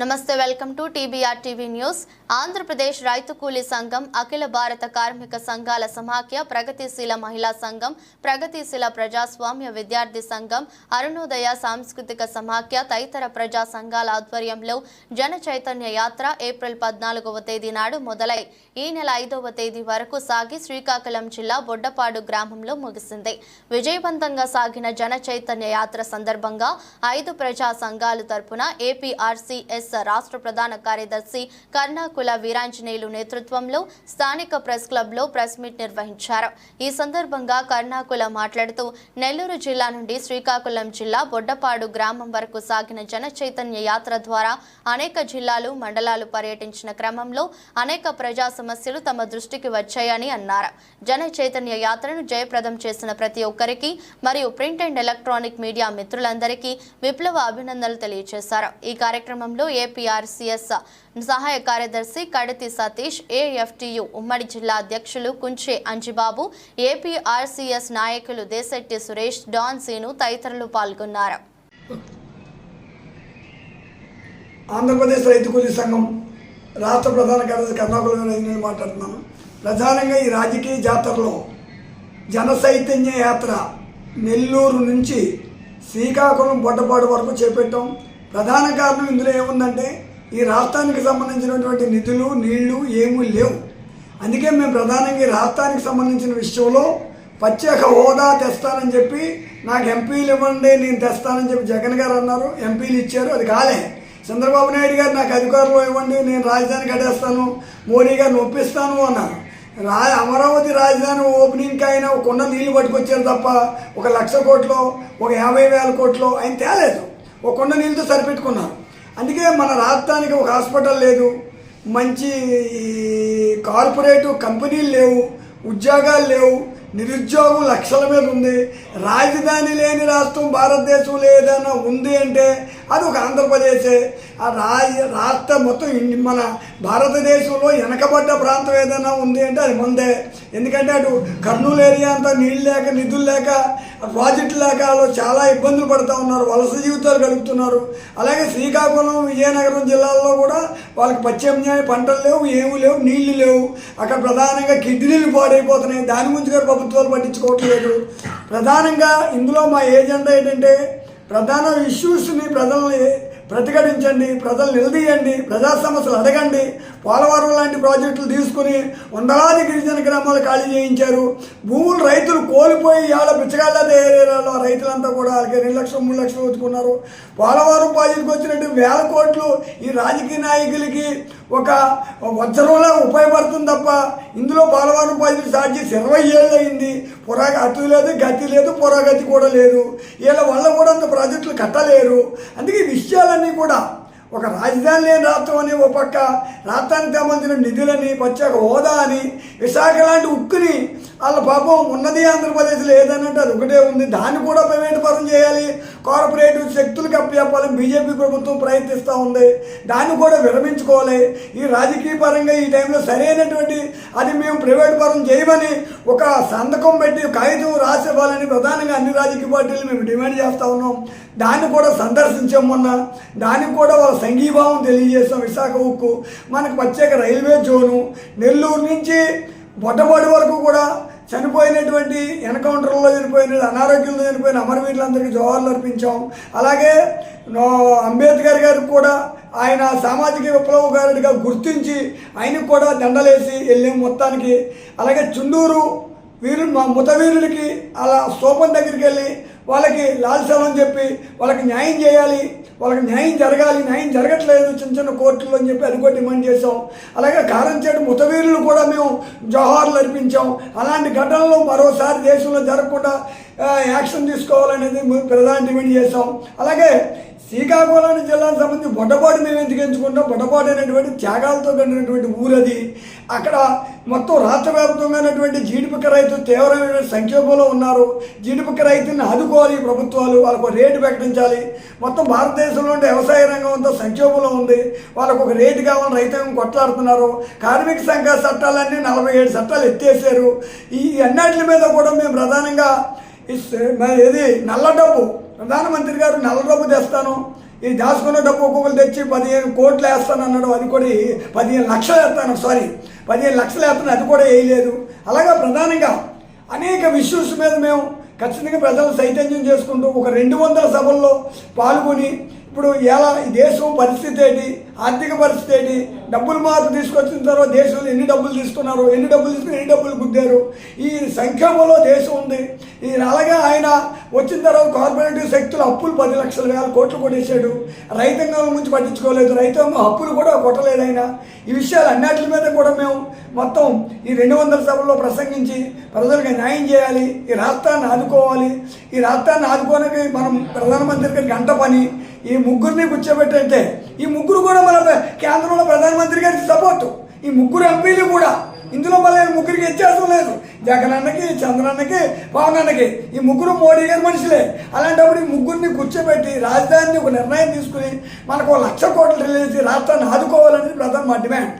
నమస్తే welcome to TBR TV news. Andhra Pradesh రైతు కూలీ సంఘం అఖిల భారత కార్మిక సంఘాల సమాఖ్య ప్రగతిశీల మహిళా సంఘం ప్రగతిశీల ప్రజాస్వామ్య విద్యార్థి సంఘం అరుణోదయ సాంస్కృతిక సమాఖ్య తదితర ప్రజా సంఘాల ఆధ్వర్యంలో జన చైతన్య యాత్ర ఏప్రిల్ పద్నాలుగవ తేదీ నాడు మొదలై ఈ నెల ఐదవ తేదీ వరకు సాగి శ్రీకాకుళం జిల్లా బొడ్డపాడు గ్రామంలో ముగిసింది. విజయవంతంగా సాగిన జన చైతన్య యాత్ర సందర్భంగా ఐదు ప్రజా సంఘాలు తరపున ఏపీఆర్సీఎస్ రాష్ట్ర ప్రధాన కార్యదర్శి కర్ణాకుల వీరాంజనేయులు నేతృత్వంలో స్థానిక ప్రెస్ క్లబ్లో ప్రెస్ మీట్ నిర్వహించారు. ఈ సందర్భంగా కర్ణాకుల మాట్లాడుతూ నెల్లూరు జిల్లా నుండి శ్రీకాకుళం జిల్లా బొడ్డపాడు గ్రామం వరకు సాగిన జన చైతన్య యాత్ర ద్వారా అనేక జిల్లాలు మండలాలు పర్యటించిన క్రమంలో అనేక ప్రజా సమస్యలు తమ దృష్టికి వచ్చాయని అన్నారు. జన చైతన్య యాత్రను జయప్రదం చేసిన ప్రతి ఒక్కరికి మరియు ప్రింట్ అండ్ ఎలక్ట్రానిక్ మీడియా మిత్రులందరికీ విప్లవ అభినందనలు తెలియజేశారు ఈ కార్యక్రమంలో ఏపీఆర్సీఎస్ సహాయ కార్యదర్శి కడతి సతీష్ ఏఎఫ్టియు ఉమ్మడి జిల్లా అధ్యక్షులు కుంచే అంజిబాబు ఏపీఆర్సీఎస్ నాయకులు దేశెట్టి సురేష్ డాన్ సీను తదితరులు పాల్గొన్నారు. ఆంధ్రప్రదేశ్ రైతు కూలీ సంఘం రాష్ట్ర ప్రధాన కార్యదర్శి కర్ణాకుళం నేను మాట్లాడుతున్నాను ప్రధానంగా ఈ రాజకీయ జాతరలో జనసైతన్య యాత్ర నెల్లూరు నుంచి శ్రీకాకుళం బొడ్డపాడు వరకు చేపట్టాం. ప్రధాన కారణం ఇందులో ఏముందంటే ఈ రాష్ట్రానికి సంబంధించినటువంటి నిధులు నీళ్ళు ఏమీ లేవు. అందుకే మేము ప్రధానంగా ఈ రాష్ట్రానికి సంబంధించిన విషయంలో ప్రత్యేక హోదా తెస్తానని చెప్పి నాకు ఎంపీలు ఇవ్వండి నేను తెస్తానని చెప్పి జగన్ గారు అన్నారు. ఎంపీలు ఇచ్చారు అది కాలే. చంద్రబాబు నాయుడు గారు నాకు అధికారంలో ఇవ్వండి నేను రాజధాని కట్టేస్తాను. మోడీ గారిని ఒప్పిస్తాను అన్నారు. రా అమరావతి రాజధాని ఓపెనింగ్కి ఆయన కొండ నీళ్ళు పట్టుకొచ్చారు తప్ప ఒక లక్ష కోట్లో ఒక యాభై వేల కోట్లో ఆయన తేలేదు. ఒక కొండ నీళ్ళతో సరిపెట్టుకున్నారు. అందుకే మన రాష్ట్రానికి ఒక హాస్పిటల్ లేదు. మంచి ఈ కంపెనీలు లేవు. ఉద్యోగాలు లేవు. నిరుద్యోగం లక్షల మీద ఉంది. రాజధాని లేని రాష్ట్రం భారతదేశంలో ఏదైనా ఉంది అంటే అది ఒక ఆంధ్రప్రదేశే. ఆ రాజ రాష్ట్ర మొత్తం మన భారతదేశంలో వెనకబడ్డ ప్రాంతం ఏదైనా ఉంది అంటే అది ముందే. ఎందుకంటే అటు కర్నూలు ఏరియా అంతా నీళ్ళు లేక నిధులు లేక ప్రాజెక్టు లేక వాళ్ళు చాలా ఇబ్బందులు పడుతూ ఉన్నారు. వలస జీవితాలు గడుపుతున్నారు. అలాగే శ్రీకాకుళం విజయనగరం జిల్లాల్లో కూడా వాళ్ళకి పశ్చిమ పంటలు లేవు ఏమీ లేవు నీళ్ళు లేవు. అక్కడ ప్రధానంగా కిడ్నీలు పాడైపోతున్నాయి. దాని గురించి గారు ప్రభుత్వాలు పట్టించుకోవట్లేదు ప్రధానంగా ఇందులో మా ఏజెండా ఏంటంటే ప్రధాన ఇష్యూస్ని ప్రజల్ని ప్రతిఘటించండి ప్రజలు నిలదీయండి ప్రజా సమస్యలు అడగండి పోలవరం లాంటి ప్రాజెక్టులు తీసుకుని వందలాది గిరిజన గ్రామాలు ఖాళీ చేయించారు. భూములు రైతులు కోల్పోయి ఇవాళ బిచ్చగాళ్ళ ఏరియాలో రైతులంతా కూడా వాళ్ళకి రెండు లక్షలు మూడు లక్షలు వచ్చుకున్నారు పోలవరం ప్రాజెక్టుకు వచ్చినట్టు వేల కోట్లు ఈ రాజకీయ నాయకులకి ఒక వజ్రంలా ఉపయోగపడుతుంది తప్ప ఇందులో పోలవరం ప్రాజెక్టు స్టార్ట్ చేసి ఇరవై ఏళ్ళు అయింది. పురాగ అటు లేదు గతి లేదు పురోగతి కూడా లేదు. వీళ్ళ వల్ల కూడా అంత ప్రాజెక్టులు కట్టలేరు. అందుకే ఈ విషయాలన్నీ కూడా ఒక రాజధాని లేని రాష్ట్రం అని ఒక పక్క రాష్ట్రానికి సంబంధించిన నిధులని ప్రత్యేక హోదా అని విశాఖ లాంటి ఉక్కుని వాళ్ళ పాపం ఉన్నది ఆంధ్రప్రదేశ్లో ఏదనంటే అది ఒకటే ఉంది. దాన్ని కూడా ప్రైవేట్ చేయాలి. కార్పొరేటివ్ శక్తులకు అప్పచెప్పాలని బీజేపీ ప్రభుత్వం ప్రయత్నిస్తూ ఉంది. దాన్ని కూడా విరమించుకోవాలి. ఈ రాజకీయ పరంగా ఈ టైంలో సరైనటువంటి అది మేము ప్రైవేట్ పరం చేయమని ఒక సంతకం పెట్టి కాగితం రాసి ఇవ్వాలని ప్రధానంగా అన్ని రాజకీయ పార్టీలు మేము డిమాండ్ చేస్తూ ఉన్నాం. దాన్ని కూడా సందర్శించాం మొన్న. దానికి కూడా వాళ్ళ సంఘీభావం తెలియజేస్తాం విశాఖ ఉక్కు మనకు ప్రత్యేక రైల్వే జోను. నెల్లూరు నుంచి బొట్టబాడి వరకు కూడా చనిపోయినటువంటి ఎన్కౌంటర్లో చనిపోయిన అనారోగ్యంలో చనిపోయిన అమరవీరులందరికీ జోహార్లు అర్పించాం. అలాగే అంబేద్కర్ గారికి కూడా ఆయన సామాజిక విప్లవకారుడిగా గుర్తించి ఆయనకు కూడా దండలేసి వెళ్ళాం మొత్తానికి. అలాగే చుండూరు వీరు మా మృతవీరులకి అలా సోపం దగ్గరికి వెళ్ళి వాళ్ళకి లాల్సలం చెప్పి వాళ్ళకి న్యాయం చేయాలి వాళ్ళకి న్యాయం జరగాలి న్యాయం జరగట్లేదు చిన్న చిన్న కోర్టుల్లో అని చెప్పి అది కూడా డిమాండ్ చేసాం అలాగే కారంచేడు ముతవీరులు కూడా మేము జోహార్లు అర్పించాం. అలాంటి ఘటనలు మరోసారి దేశంలో జరగకుండా యాక్షన్ తీసుకోవాలనేది మేము ప్రధాన డిమాండ్ చేసాం అలాగే శ్రీకాకుళం జిల్లాకు సంబంధించి బొడ్డపాటు మేము ఎందుకు ఎంచుకుంటాం? బొడ్డపాటు అనేటువంటి త్యాగాలతో కూడినటువంటి ఊరది. అక్కడ మొత్తం రాష్ట్ర వ్యాప్తంగానటువంటి జీడిపక్క రైతు తీవ్రమైన సంక్షోభంలో ఉన్నారు. జీడిపక్క రైతుని ఆదుకోవాలి ప్రభుత్వాలు. వాళ్ళకు ఒక రేటు ప్రకటించాలి. మొత్తం భారతదేశంలో ఉండే వ్యవసాయ రంగం అంతా సంక్షోభంలో ఉంది. వాళ్ళకు ఒక రేటు కావాలని రైతాంగం కొట్లాడుతున్నారు. కార్మిక సంఘ చట్టాలన్నీ నలభై ఏడు చట్టాలు ఎత్తేసారు. ఈ అన్నిటి మీద కూడా మేము ప్రధానంగా ఈ ఇది నల్ల డబ్బు. ప్రధానమంత్రి గారు నల్ల డబ్బు తెస్తాను. ఈ దాచుకున్న డబ్బు ఒక్కొక్కరు తెచ్చి పదిహేను కోట్లు వేస్తాను అన్నాడు. అది కూడా పదిహేను లక్షలు వేస్తాను. సారీ పదిహేను లక్షలు వేస్తాను. అది కూడా వేయలేదు. అలాగా ప్రధానంగా అనేక ఇష్యూస్ మీద మేము ఖచ్చితంగా ప్రజలు చైతన్యం చేసుకుంటూ ఒక రెండు వందల సభల్లో పాల్గొని ఇప్పుడు ఎలా ఈ దేశం పరిస్థితి ఏంటి ఆర్థిక పరిస్థితి ఏంటి డబ్బులు మార్పు తీసుకొచ్చిన తర్వాత దేశంలో ఎన్ని డబ్బులు తీసుకున్నారు ఎన్ని డబ్బులు తీసుకుని ఎన్ని డబ్బులు గుద్దారు? ఈ సంక్షేమంలో దేశం ఉంది. ఈ అలాగే ఆయన వచ్చిన తర్వాత కార్పొరేటివ్ శక్తులు అప్పులు పది లక్షల వేల కోట్లు కొట్టేశాడు. రైతాంగం గురించి పట్టించుకోలేదు. రైతాంగం అప్పులు కూడా కొట్టలేదు ఆయన. ఈ విషయాలు అన్నిటి మీద కూడా మేము మొత్తం ఈ రెండు వందల సభల్లో ప్రసంగించి ప్రజలకు న్యాయం చేయాలి ఈ రాష్ట్రాన్ని ఆదుకోవాలి. ఈ రాష్ట్రాన్ని ఆదుకోవడానికి మనం ప్రధానమంత్రి గారికి గంట పని. ఈ ముగ్గురిని కూర్చోబెట్టంటే ఈ ముగ్గురు కూడా మన కేంద్రంలో ప్రధానమంత్రి గారికి సపోర్టు ఈ ముగ్గురు ఎంపీలు కూడా ఇందులో మళ్ళీ ముగ్గురికి వ్యత్యాసం లేదు. జగన్ అన్నకి చంద్రన్నకి పవన్ అన్నకి. ఈ ముగ్గురు మోడీ గారి మనుషులే. అలాంటప్పుడు ఈ ముగ్గురిని కూర్చోబెట్టి రాజధానిని ఒక నిర్ణయం తీసుకుని మనకు ఒక లక్ష కోట్లు రిలీజ్ చేసి రాష్ట్రాన్ని ఆదుకోవాలనేది ప్రధాన మా డిమాండ్.